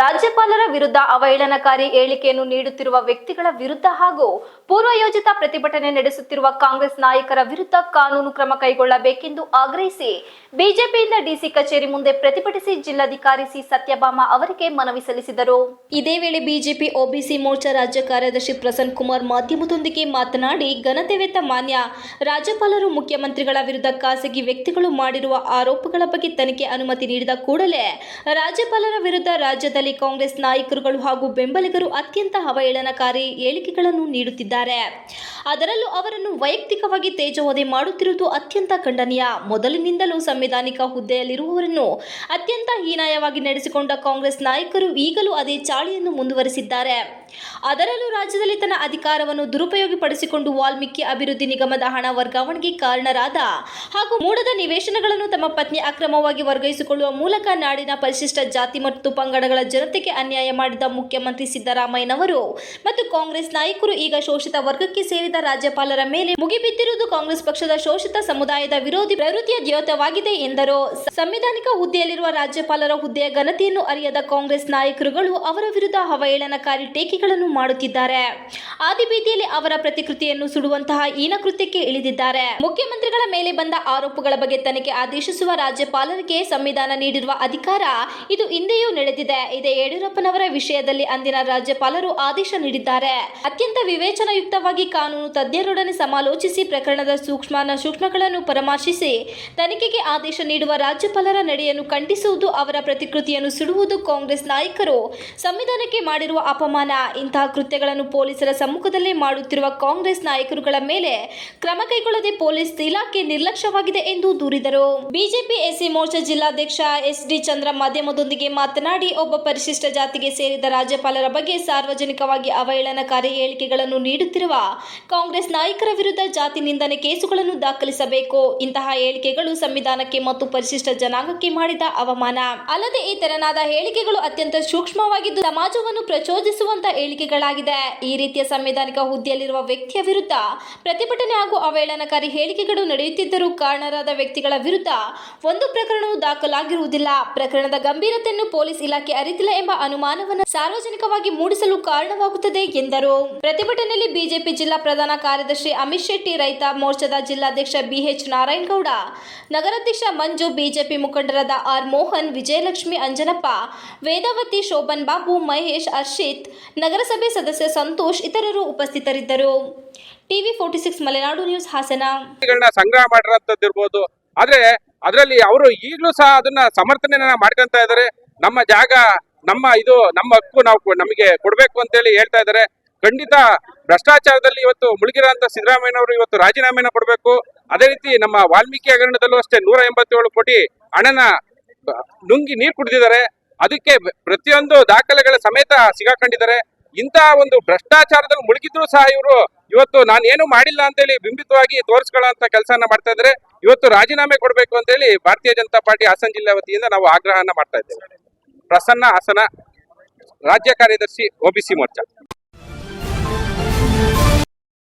ರಾಜ್ಯಪಾಲರ ವಿರುದ್ಧ ಅವಹೇಳನಕಾರಿ ಹೇಳಿಕೆಯನ್ನು ನೀಡುತ್ತಿರುವ ವ್ಯಕ್ತಿಗಳ ವಿರುದ್ಧ ಹಾಗೂ ಪೂರ್ವಯೋಜಿತ ಪ್ರತಿಭಟನೆ ನಡೆಸುತ್ತಿರುವ ಕಾಂಗ್ರೆಸ್ ನಾಯಕರ ವಿರುದ್ಧ ಕಾನೂನು ಕ್ರಮ ಕೈಗೊಳ್ಳಬೇಕೆಂದು ಆಗ್ರಹಿಸಿ ಬಿಜೆಪಿಯಿಂದ ಡಿಸಿ ಕಚೇರಿ ಮುಂದೆ ಪ್ರತಿಭಟಿಸಿ ಜಿಲ್ಲಾಧಿಕಾರಿ ಸಿ ಸತ್ಯಭಾಮ ಅವರಿಗೆ ಮನವಿ ಸಲ್ಲಿಸಿದರು. ಇದೇ ವೇಳೆ ಬಿಜೆಪಿ ಒಬಿಸಿ ಮೋರ್ಚಾ ರಾಜ್ಯ ಕಾರ್ಯದರ್ಶಿ ಪ್ರಸನ್ನ ಕುಮಾರ್ ಮಾಧ್ಯಮದೊಂದಿಗೆ ಮಾತನಾಡಿ ಘನತೆವೆತ್ತ ಮಾನ್ಯ ರಾಜ್ಯಪಾಲರು ಮುಖ್ಯಮಂತ್ರಿಗಳ ವಿರುದ್ಧ ಖಾಸಗಿ ವ್ಯಕ್ತಿಗಳು ಮಾಡಿರುವ ಆರೋಪಗಳ ಬಗ್ಗೆ ತನಿಖೆ ಅನುಮತಿ ನೀಡಿದ ಕೂಡಲೇ ರಾಜ್ಯಪಾಲರ ವಿರುದ್ಧ ರಾಜ್ಯದಲ್ಲಿ ಕಾಂಗ್ರೆಸ್ ನಾಯಕರುಗಳು ಹಾಗೂ ಬೆಂಬಲಿಗರು ಅತ್ಯಂತ ಅವಹೇಳನಕಾರಿ ಹೇಳಿಕೆಗಳನ್ನು ನೀಡುತ್ತಿದ್ದಾರೆ. ಅದರಲ್ಲೂ ಅವರನ್ನು ವೈಯಕ್ತಿಕವಾಗಿ ತೇಜೋವಧೆ ಮಾಡುತ್ತಿರುವುದು ಅತ್ಯಂತ ಖಂಡನೀಯ. ಮೊದಲಿನಿಂದಲೂ ಸಂವಿಧಾನಿಕ ಹುದ್ದೆಯಲ್ಲಿರುವವರನ್ನು ಅತ್ಯಂತ ಹೀನಾಯವಾಗಿ ನಡೆಸಿಕೊಂಡ ಕಾಂಗ್ರೆಸ್ ನಾಯಕರು ಈಗಲೂ ಅದೇ ಚಾಳಿಯನ್ನು ಮುಂದುವರೆಸಿದ್ದಾರೆ. ಅದರಲ್ಲೂ ರಾಜ್ಯದಲ್ಲಿ ತನ್ನ ಅಧಿಕಾರವನ್ನು ದುರುಪಯೋಗಪಡಿಸಿಕೊಂಡು ವಾಲ್ಮೀಕಿ ಅಭಿವೃದ್ಧಿ ನಿಗಮದ ಹಣ ವರ್ಗಾವಣೆಗೆ ಕಾರಣರಾದ ಹಾಗೂ ಮೂಡದ ನಿವೇಶನಗಳನ್ನು ತಮ್ಮ ಪತ್ನಿ ಅಕ್ರಮವಾಗಿ ವರ್ಗಾಯಿಸಿಕೊಳ್ಳುವ ಮೂಲಕ ನಾಡಿನ ಪರಿಶಿಷ್ಟ ಜಾತಿ ಮತ್ತು ಪಂಗಡಗಳ ಜನತೆಗೆ ಅನ್ಯಾಯ ಮಾಡಿದ ಮುಖ್ಯಮಂತ್ರಿ ಸಿದ್ದರಾಮಯ್ಯನವರು ಮತ್ತು ಕಾಂಗ್ರೆಸ್ ನಾಯಕರು ಈಗ ಶೋಷಿತ ವರ್ಗಕ್ಕೆ ಸೇರಿದ ರಾಜ್ಯಪಾಲರ ಮೇಲೆ ಮುಗಿಬಿದ್ದಿರುವುದು ಕಾಂಗ್ರೆಸ್ ಪಕ್ಷದ ಶೋಷಿತ ಸಮುದಾಯದ ವಿರೋಧಿ ಪ್ರವೃತ್ತಿಯ ದ್ಯೋತವಾಗಿದೆ ಎಂದರು. ಸಂವಿಧಾನಿಕ ಹುದ್ದೆಯಲ್ಲಿರುವ ರಾಜ್ಯಪಾಲರ ಹುದ್ದೆಯ ಘನತೆಯನ್ನು ಅರಿಯದ ಕಾಂಗ್ರೆಸ್ ನಾಯಕರುಗಳು ಅವರ ವಿರುದ್ಧ ಅವಹೇಳನಕಾರಿ ಟೀಕೆಗಳನ್ನು ಮಾಡುತ್ತಿದ್ದಾರೆ. ಆದಿಬೀದಿಯಲ್ಲಿ ಅವರ ಪ್ರತಿಕೃತಿಯನ್ನು ಸುಡುವಂತಹ ಹೀನ ಕೃತ್ಯಕ್ಕೆ ಇಳಿದಿದ್ದಾರೆ. ಮುಖ್ಯಮಂತ್ರಿಗಳ ಮೇಲೆ ಬಂದ ಆರೋಪಗಳ ಬಗ್ಗೆ ತನಿಖೆ ಆದೇಶಿಸುವ ರಾಜ್ಯಪಾಲರಿಗೆ ಸಂವಿಧಾನ ನೀಡಿರುವ ಅಧಿಕಾರ ಇದು ಹಿಂದೆಯೂ ನಡೆದಿದೆ. ಇದೇ ಯಡಿಯೂರಪ್ಪನವರ ವಿಷಯದಲ್ಲಿ ಅಂದಿನ ರಾಜ್ಯಪಾಲರು ಆದೇಶ ನೀಡಿದ್ದಾರೆ. ಅತ್ಯಂತ ವಿವೇಚನಾಯುಕ್ತವಾಗಿ ಕಾನೂನು ತಜ್ಞರೊಡನೆ ಸಮಾಲೋಚಿಸಿ ಪ್ರಕರಣದ ಸೂಕ್ಷ್ಮ ಸೂಕ್ಷ್ಮಗಳನ್ನು ಪರಾಮರ್ಶಿಸಿ ತನಿಖೆಗೆ ಆದೇಶ ನೀಡುವ ರಾಜ್ಯಪಾಲರ ನಡೆಯನ್ನು ಖಂಡಿಸುವುದು ಅವರ ಪ್ರತಿಕೃತಿಯನ್ನು ಸುಡುವುದು ಕಾಂಗ್ರೆಸ್ ನಾಯಕರು ಸಂವಿಧಾನಕ್ಕೆ ಮಾಡಿರುವ ಅಪಮಾನ. ಇಂತಹ ಕೃತ್ಯಗಳನ್ನು ಪೊಲೀಸರ ಸಮ್ಮುಖದಲ್ಲೇ ಮಾಡುತ್ತಿರುವ ಕಾಂಗ್ರೆಸ್ ನಾಯಕರುಗಳ ಮೇಲೆ ಕ್ರಮ ಕೈಗೊಳ್ಳದೆ ಪೊಲೀಸ್ ಇಲಾಖೆ ನಿರ್ಲಕ್ಷ್ಯವಾಗಿದೆ ಎಂದು ದೂರಿದರು. ಬಿಜೆಪಿ ಎಸ್ಸಿ ಮೋರ್ಚಾ ಜಿಲ್ಲಾಧ್ಯಕ್ಷ ಎಸ್ ಡಿ ಚಂದ್ರ ಮಾಧ್ಯಮದೊಂದಿಗೆ ಮಾತನಾಡಿ, ಒಬ್ಬ ಪರಿಶಿಷ್ಟ ಜಾತಿಗೆ ಸೇರಿದ ರಾಜ್ಯಪಾಲರ ಬಗ್ಗೆ ಸಾರ್ವಜನಿಕವಾಗಿ ಅವಹೇಳನಕಾರಿ ಹೇಳಿಕೆಗಳನ್ನು ನೀಡುತ್ತಿರುವ ಕಾಂಗ್ರೆಸ್ ನಾಯಕರ ವಿರುದ್ಧ ಜಾತಿ ನಿಂದನೆ ಕೇಸುಗಳನ್ನು ದಾಖಲಿಸಬೇಕು. ಇಂತಹ ಹೇಳಿಕೆಗಳು ಸಂವಿಧಾನಕ್ಕೆ ಮತ್ತು ಪರಿಶಿಷ್ಟ ಜನಾಂಗಕ್ಕೆ ಮಾಡಿದ ಅವಮಾನ. ಅಲ್ಲದೆ ಈ ತೆರನಾದ ಹೇಳಿಕೆಗಳು ಅತ್ಯಂತ ಸೂಕ್ಷ್ಮವಾಗಿದ್ದು ಸಮಾಜವನ್ನು ಪ್ರಚೋದಿಸುವಂತ ಹೇಳಿಕೆಗಳಾಗಿದೆ. ಈ ರೀತಿಯ ಸಂವಿಧಾನಿಕ ಹುದ್ದೆಯಲ್ಲಿರುವ ವ್ಯಕ್ತಿಯ ವಿರುದ್ಧ ಪ್ರತಿಭಟನೆ ಹಾಗೂ ಅವಹೇಳನಕಾರಿ ಹೇಳಿಕೆಗಳು ನಡೆಯುತ್ತಿದ್ದರೂ ಕಾರಣರಾದ ವ್ಯಕ್ತಿಗಳ ವಿರುದ್ಧ ಒಂದು ಪ್ರಕರಣವೂ ದಾಖಲಾಗಿರುವುದಿಲ್ಲ. ಪ್ರಕರಣದ ಗಂಭೀರತೆಯನ್ನು ಪೊಲೀಸ್ ಇಲಾಖೆ ಅರಿತಿಲ್ಲ ಎಂಬ ಅನುಮಾನವನ್ನು ಸಾರ್ವಜನಿಕವಾಗಿ ಮೂಡಿಸಲು ಕಾರಣವಾಗುತ್ತದೆ ಎಂದರು. ಪ್ರತಿಭಟನೆಯಲ್ಲಿ ಬಿಜೆಪಿ ಜಿಲ್ಲಾ ಪ್ರಧಾನ ಕಾರ್ಯದರ್ಶಿ ಅಮಿತ್ ಶೆಟ್ಟಿ ರೈತ, ಮೋರ್ಚಾದ ಜಿಲ್ಲಾಧ್ಯಕ್ಷ ಬಿಎಚ್ ನಾರಾಯಣಗೌಡ, ನಗರಾಧ್ಯಕ್ಷ ಮಂಜು, ಬಿಜೆಪಿ ಮುಖಂಡರಾದ ಆರ್ ಮೋಹನ್, ವಿಜಯಲಕ್ಷ್ಮಿ ಅಂಜನಪ್ಪ, ವೇದಾವತಿ ಶೋಭನ್ ಬಾಬು, ಮಹೇಶ್ ಅರ್ಷಿತ್, ನಗರಸಭೆ ಸದಸ್ಯ ಸಂತೋಷ್ ಇತರರು ಉಪಸ್ಥಿತರಿದ್ದರು. TV forty six Malenadu news Hassan. ಸಂಗ್ರಹ ಮಾಡಿರೋದಿರ್ಬೋದು ಆದ್ರೆ ಅದರಲ್ಲಿ ಅವರು ಈಗಲೂ ಸಹ ಅದನ್ನ ಸಮರ್ಥನೆಯನ್ನ ಮಾಡ್ಕೊಂತ ಇದ್ದಾರೆ ನಮ್ಮ ಜಾಗ ನಮ್ಮ ಇದು, ನಮ್ಮ ಹಕ್ಕು ನಾವು ನಮಗೆ ಕೊಡ್ಬೇಕು ಅಂತೇಳಿ ಹೇಳ್ತಾ ಇದ್ದಾರೆ. ಖಂಡಿತ ಭ್ರಷ್ಟಾಚಾರದಲ್ಲಿ ಇವತ್ತು ಮುಳುಗಿರೋಂಥ ಸಿದ್ದರಾಮಯ್ಯನವರು ಇವತ್ತು ರಾಜೀನಾಮೆನ ಕೊಡಬೇಕು. ಅದೇ ರೀತಿ ನಮ್ಮ ವಾಲ್ಮೀಕಿ ಹಗರಣದಲ್ಲೂ ಅಷ್ಟೇ ನೂರ ಎಂಬತ್ತೇಳು ಕೋಟಿ ಹಣನ ನುಂಗಿ ನೀರು ಕುಡಿದಿದ್ದಾರೆ. ಅದಕ್ಕೆ ಪ್ರತಿಯೊಂದು ದಾಖಲೆಗಳ ಸಮೇತ ಸಿಗಾಕೊಂಡಿದ್ದಾರೆ. ಇಂತಹ ಒಂದು ಭ್ರಷ್ಟಾಚಾರದಲ್ಲಿ ಮುಳುಗಿದ್ರು ಸಹ ಇವರು ಇವತ್ತು ನಾನು ಏನು ಮಾಡಿಲ್ಲ ಅಂತೇಳಿ ಬಿಂಬಿತವಾಗಿ ತೋರಿಸ್ಕೊಳ್ಳೋ ಕೆಲಸನ ಮಾಡ್ತಾ ಇದ್ದಾರೆ. ಇವತ್ತು ರಾಜೀನಾಮೆ ಕೊಡಬೇಕು ಅಂತೇಳಿ ಭಾರತೀಯ ಜನತಾ ಪಾರ್ಟಿ ಹಾಸನ ಜಿಲ್ಲೆ ವತಿಯಿಂದ ನಾವು ಆಗ್ರಹನ ಮಾಡ್ತಾ ಇದ್ದೇವೆ. ಪ್ರಸನ್ನ ಹಾಸನ ರಾಜ್ಯ ಕಾರ್ಯದರ್ಶಿ ಒಬಿಸಿ ಮೋರ್ಚಾ.